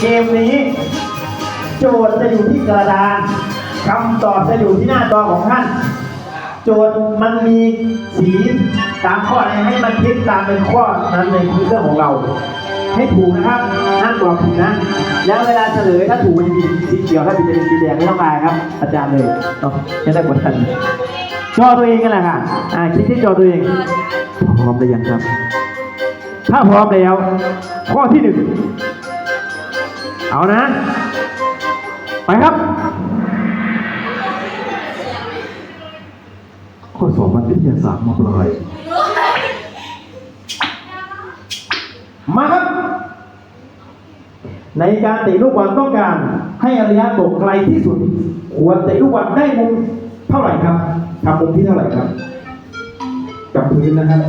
เกมนี้ โจทย์จะอยู่ที่กระดานคำตอบจะอยู่ที่หน้าจอของท่าน โจทย์มันมีสีตามข้อไหนให้มันพลิกตามเป็นข้อนั้นในเรื่องของเรา ให้ถูกนะครับห้ามตอบผิดนะ แล้วเวลาเฉลยถ้าถูกมันจะมีสีเขียวถ้าผิดจะเป็นสีแดงไม่ต้องอายครับ อาจารย์เลยเนาะไม่ได้กดดันจอตัวเองกันแหละค่ะอ่าคิดที่จอตัวเองพร้อมหรือยังครับ ถ้าพร้อมแล้ว ข้อที่หนึ่ง เอานะ ไปครับข้อสอบวันวิทยาศาสตร์มปลายมาครับ ในการเตะลูกบอลต้องการให้ระยะตกไกลที่สุด ควรเตะลูกบอลได้มุมเท่าไหร่ครับทำมุมที่เท่าไหร่ครับ กับพื้นนะครับ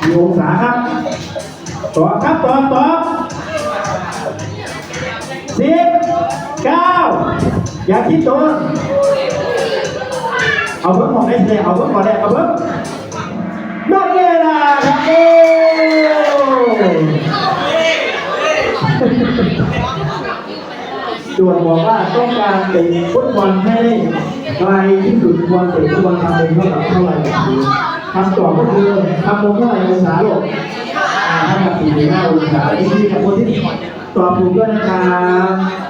กี่องศาครับต่อครับต่อบตอ สิบเก้าอย่าคิดตัวเอาเพิ่มของได้เลยเอาเพิ่มของได้เอาเพิ่มหมดเวลาครับโอ้ส่วนบอกว่าต้องการเตะฟุตบอลให้ไกลที่สุดควรเตะฟุตบอลทำเป็นเท่ากับเท่าไหร่คำตอบก็คือทำมุมเท่าไหร่องศาโลกอ่าเท่ากับ45องศาที่นี่ที่ ตอบถูกด้วยนะครับ